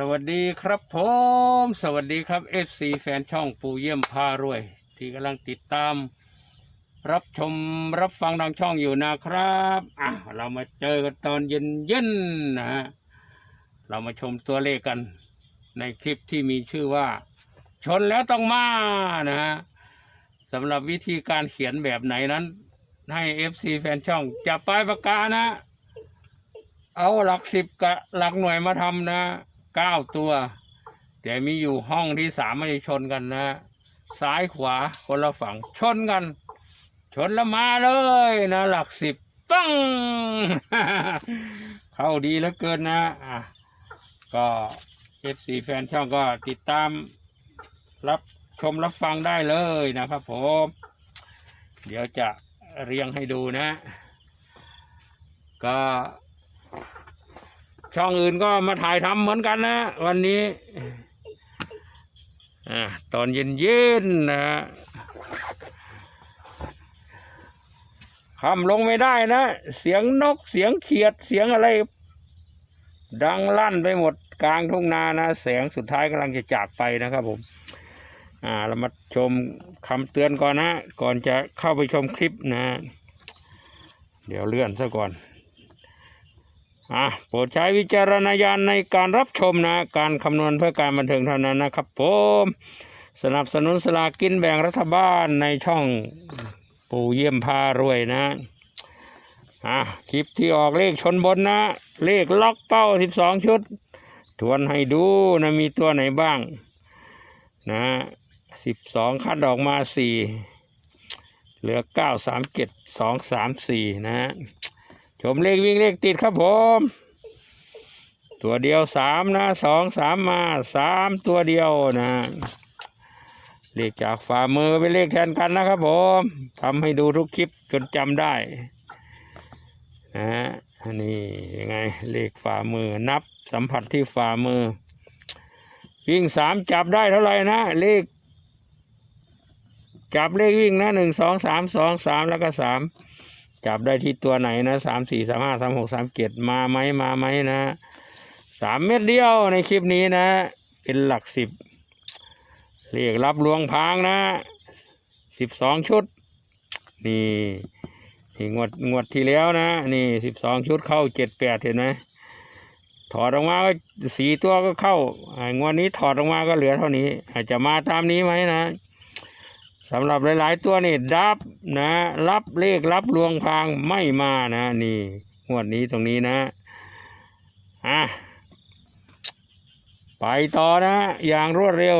สวัสดีครับผมสวัสดีครับ FC แฟนช่องปูเยี่ยมพารวย ที่กำลังติดตาม รับชมรับฟังทางช่องอยู่นะครับอะเรามาเจอกันตอนเย็นเย็นนะฮะเรามาชมตัวเลขกัน ในคลิปที่มีชื่อว่า ชนแล้วต้องมานะฮะสำหรับวิธีการเขียนแบบไหนนั้น ให้ FC แฟนช่องจับปลายปากกานะ เอาหลักสิบกับหลักหน่วยมาทำนะ เก้าตัว แต่มีอยู่ห้องที่สามไม่ชนกันนะ ซ้ายขวาคนละฝั่งชนกัน ชนแล้วมาเลยนะ หลักสิบปังเข้าดีเหลือเกินนะอะก็เอฟซีแฟนช่องก็ติดตามรับชมรับฟังได้เลยนะครับผม เดี๋ยวจะเรียงให้ดูนะ ก็ ช่องอื่นก็มาถ่ายทำเหมือนกันนะ วันนี้อ่าตอนเย็นๆนะคำลงไม่ได้นะ เสียงนกเสียงเขียดเสียงอะไร ดังลั่นไปหมดกลางทุ่งนานะแสงสุดท้ายกำลังจะจากไปนะครับผม อ่าเรามาชมคำเตือนก่อนนะ ก่อนจะเข้าไปชมคลิปนะ เดี๋ยวเลื่อนซะก่อน อะโปรดใช้วิจารณญาณในการรับชมนะ การคำนวณเพื่อการบันเทิงเท่านั้นนะครับผมสนับสนุนสลากกินแบ่งรัฐบาลในช่องปู่เยี่ยมพารวยนะอะคลิปที่ออกเลขชนบนนะ เลขล็อกเป้า 12 ชุด ทวนให้ดูนะมีตัวไหนบ้าง นะ12 คัดออกมา 4 เหลือ 9 3 7 2 3 4 นะ ชมเลขวิ่งเลขติดครับผม ตัวเดียวสามนะสองสามมาสามตัวเดียวนะเลขจากฝ่ามือเป็นเลขแทนกันนะครับผมทำให้ดูทุกคลิปจนจำได้นะฮะอันนี้ยังไงเลขฝ่ามือนับสัมผัสที่ฝ่ามือ วิ่งสามจับได้เท่าไหร่นะ เลข จับเลขวิ่งนะหนึ่งสองสามสองสามแล้วก็สาม จับได้ที่ตัวไหนนะสามสี่สามห้าสามหกสามเจ็ดมาไหมมาไหมนะสามเม็ดเดียวในคลิปนี้นะ เป็นหลักสิบเรียกรับลวงพางนะสิบสองชุด นี่นี่งวดงวดที่แล้วนะ นี่สิบสองชุดเข้าเจ็ดแปดเห็นไหมถอดออกมาก็สีตัวก็เข้าองวดนี้ถอดออกมาก็เหลือเท่านี้ อาจจะมาตามนี้ไหมนะสำหรับหลาย ๆ ตัวนี่ดับ นะ รับเลขรับลวงพางไม่มานะ นี่งวดนี้ตรงนี้นะอะไปต่อนะ อย่างรวดเร็ว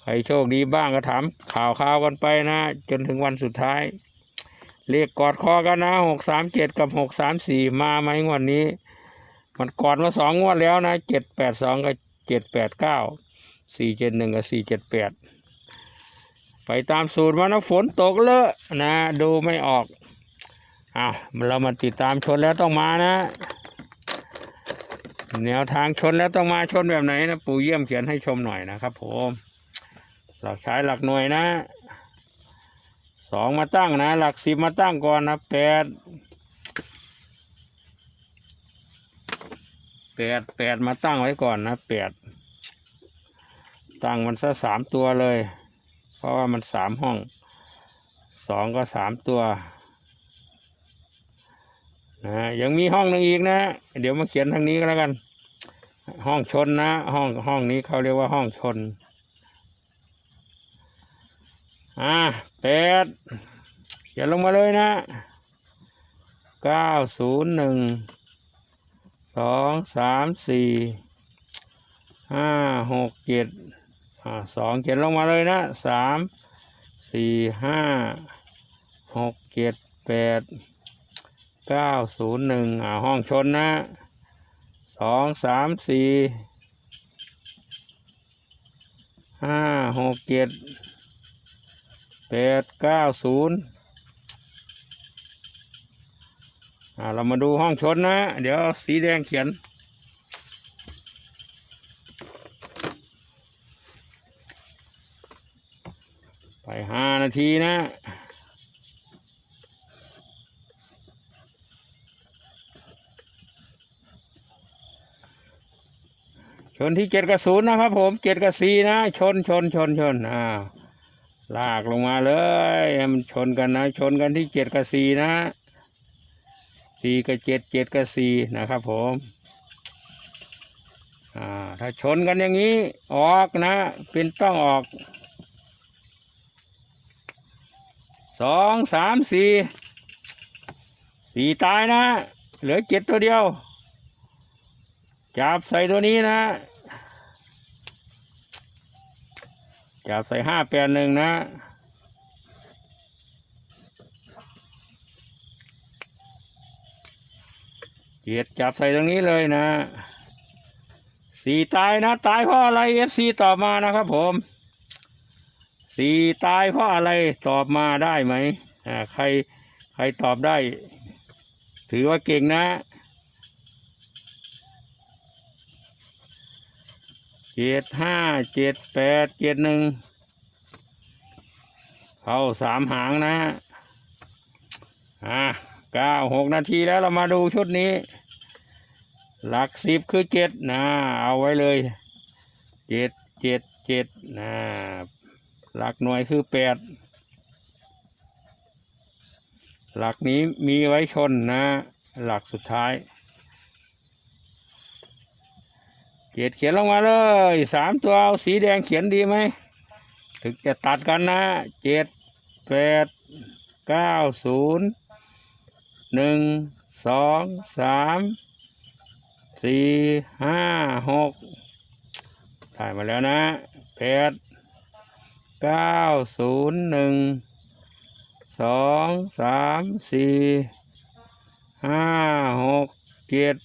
ใครโชคดีบ้างก็ถามข่าวข่าวกันไปนะ จนถึงวันสุดท้าย เลขกอดคอกันนะหกสามเจ็ดกับหกสามสี่มาไหมงวดนี้ มันกอดมาสองงวดแล้วนะเจ็ดแปดสองกับเจ็ดแปดเก้าสี่เจ็ดหนึ่งกับสี่เจ็ดแปด ไปตามสูตรมานะฝนตกเลอะนะดูไม่ออกอะเรามาติดตามชนแล้วต้องมานะ แนวทางชนแล้วต้องมาชนแบบไหนนะปู่เยี่ยมเขียนให้ชมหน่อยนะครับผมเราใช้หลักหน่วยนะสองมาตั้งนะ หลักสิบมาตั้งก่อนนะแปดแปดแปดมาตั้งไว้ก่อนนะแปดตั้งมันซะสามตัวเลย เพราะว่ามันสามห้องสองก็สามตัวนะยังมีห้องหนึ่งอีกนะเดี๋ยวมาเขียนทางนี้ก็แล้วกัน ห้องชนนะ ห้องห้องนี้เขาเรียกว่าห้องชนอ่าแปดเขียนลงมาเลยนะเก้าศูนย์หนึ่งสองสามสี่ห้าหกเจ็ด อ่าสองเขียนลงมาเลยนะสามสี่ห้าหกเจ็ดแปดเก้าศูนย์หนึ่งอ่าห้องชนนะสองสามสี่ห้าหกเจ็ดแปดเก้าศูนย์อ่าเรามาดูห้องชนนะ เดี๋ยวสีแดงเขียน ห้านาทีนะ ชนที่เจ็ดกับศูนย์นะครับผมเจ็ดกับสี่นะ ชนชนชนชนอ่าลากลงมาเลยมันชนกันนะ ชนกันที่เจ็ดกับสี่นะสี่กับเจ็ดเจ็ดกับสี่นะครับผมอ่าถ้าชนกันอย่างนี้ออกนะ เป็นต้องออก สองสามสี่สี่ตายนะเหลือเจ็ดตัวเดียว จับใส่ตัวนี้นะ จับใส่ห้าแปดหนึ่งนะเจ็ดจับใส่ตรงนี้เลยนะสี่ตายนะ ตายเพราะอะไรเอฟซีต่อมานะครับผม สี่ตายเพราะอะไรตอบมาได้ไหมอ่าใครใครตอบได้ ถือว่าเก่งนะ เจ็ดห้าเจ็ดแปดเจ็ดหนึ่งเข้าสามหางนะอะเก้าหกนาทีแล้วเรามาดูชุดนี้ หลักสิบคือเจ็ดนะ เอาไว้เลยเจ็ดเจ็ดเจ็ดนะ หลักหน่วยคือแปดหลักนี้มีไว้ชนนะ หลักสุดท้ายเจ็ดเขียนลงมาเลยสามตัวเอาสีแดงเขียนดีไหม ถึงจะตัดกันนะเจ็ดแปดเก้าศูนย์หนึ่งสองสามสี่ห้าหกได้มาแล้วนะแปด เก้าศูนย์หนึ่งสองสามสี่ห้าหกเจ็ด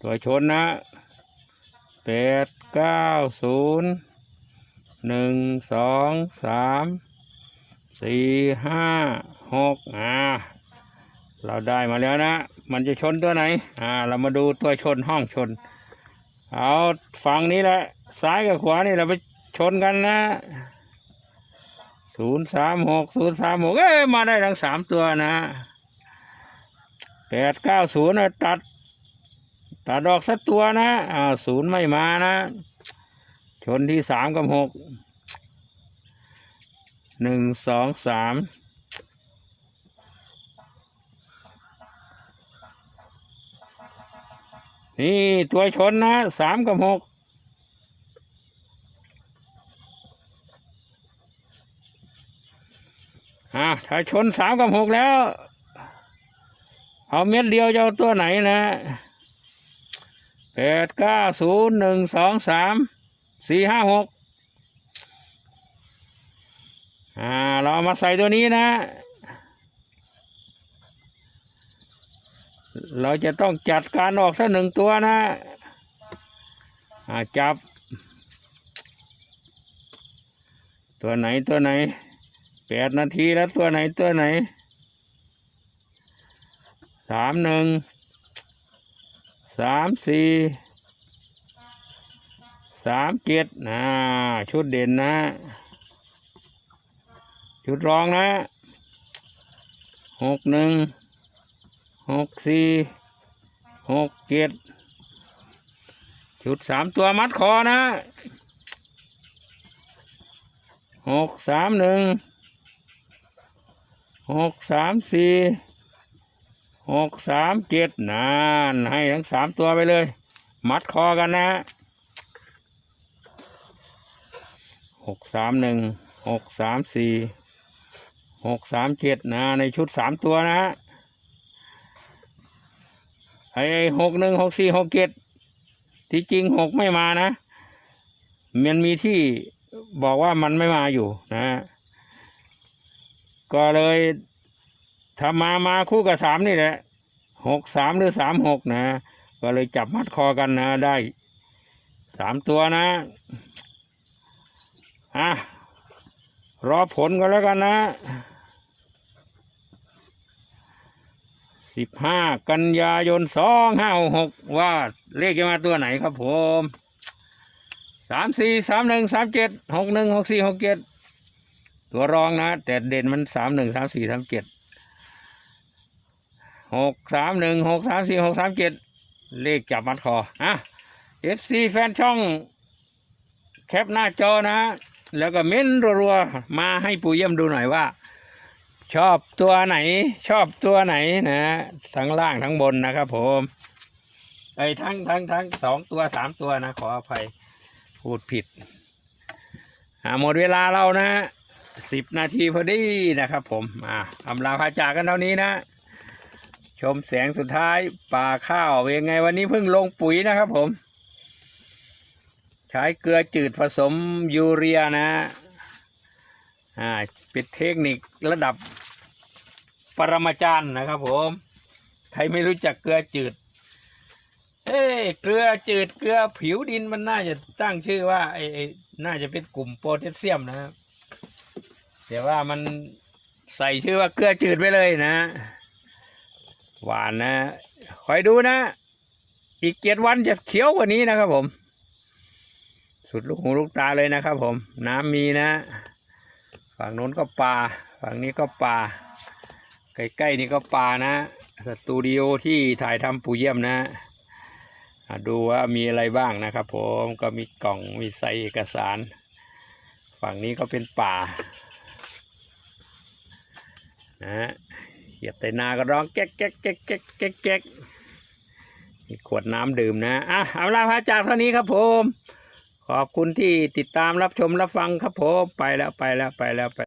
ตัวชนนะแปดเก้าศูนย์หนึ่งสองสามสี่ห้าหกอ่าเราได้มาแล้วนะ มันจะชนตัวไหน อ่า เรามาดูตัวชนห้องชน เอาฝั่งนี้แหละ ซ้ายกับขวานี่เราไป ชนกันนะศูนย์สามหกศูนย์สามหกเอ้ยมาได้ทั้งสามตัวนะแปดเก้าศูนย์ตัดตัดออกสักตัวนะอ่าศูนย์ไม่มานะ ชนที่สามกับหกหนึ่งสองสามนี่ตัวชนนะสามกับหก อ่า ถ้าชนสามกับหกแล้ว เอาเม็ดเดียวจะเอาตัวไหนนะแปดเก้าศูนย์หนึ่งสองสามสี่ห้าหกอ่า เราเอามาใส่ตัวนี้นะ เราจะต้องจัดการออกสักหนึ่งตัวนะอ่าจับ ตัวไหนตัวไหน แปดนาทีแล้วตัวไหนตัวไหนสามหนึ่งสามสี่สามเจ็ดนะชุดเด่นนะ ชุดรองนะหกหนึ่งหกสี่หกเจ็ดชุดสามตัวมัดคอนะหกสามหนึ่ง หกสามสี่หกสามเจ็ดนานให้ทั้งสามตัวไปเลย มัดคอกันนะหกสามหนึ่งหกสามสี่หกสามเจ็ดนะในชุดสามตัวนะไอ้หกหนึ่งหกสี่หกเจ็ดที่จริงหกไม่มานะมันมีที่บอกว่ามันไม่มาอยู่นะ ก็เลยถ้ามามาคู่กับสามนี่แหละหกสามหรือสามหกนะก็เลยจับมัดคอกันนะได้สามตัวนะอะรอผลก็แล้วกันนะสิบห้ากันยายนสองห้าหกว่าเลขจะมาตัวไหนครับผมสามสี่สามหนึ่งสามเจ็ดหกหนึ่งหกสี่หกเจ็ด ตัวรองนะ แต่เด่นมันสามหนึ่งสามสี่สามเจ็ดหกสามหนึ่งหกสามสี่หกสามเจ็ดเลขจับมัดคออะ FC แฟนช่อง แคปหน้าจอนะ แล้วก็เม้นรัวๆ มาให้ปู่เยี่ยมดูหน่อยว่า ชอบตัวไหน ชอบตัวไหนนะ ทั้งล่างทั้งบนนะครับผมไอ้ทั้งทั้งทั้งสองตัวสามตัวนะ ขออภัย พูดผิดอ่าหมดเวลาเรานะ สิบนาทีพอดีนะครับ ผมอ่าอำลาพาจากกันเท่านี้นะ ชมแสงสุดท้ายป่าข้าวเป็นยังไงวันนี้เพิ่งลงปุ๋ยนะครับ ผม ใช้เกลือจืดผสมยูเรียนะอ่าเป็นเทคนิคระดับปรมาจารย์นะครับ ผม ใครไม่รู้จักเกลือจืด เอ้ยเกลือจืดเกลือผิวดินมันน่าจะตั้งชื่อว่าไอ้ไอ้น่าจะเป็นกลุ่มโพแทสเซียมนะครับ แต่ว่ามันใส่ชื่อว่าเกลือจืดไปเลยนะ หวานนะคอยดูนะ อีกเจ็ดวันจะเขียวกว่านี้นะครับผม สุดลูกหูลูกตาเลยนะครับผมน้ำมีนะ ฝั่งโน้นก็ปลาฝั่งนี้ก็ปลาใกล้ๆนี่ก็ปลานะสตูดิโอที่ถ่ายทำปูเยี่ยมนะดูว่ามีอะไรบ้างนะครับผมก็มีกล่องมีใส่เอกสาร ฝั่งนี้ก็เป็นป่า นะฮะเหยียบไตนาก็ร้องแก๊กแก๊กแก๊กแก๊กแก๊กแก๊กมีขวดน้ำดื่มนะอะเอาละพาจากเท่านี้ครับผม ขอบคุณที่ติดตามรับชมรับฟังครับผม ไปแล้วไปแล้วไปแล้วไป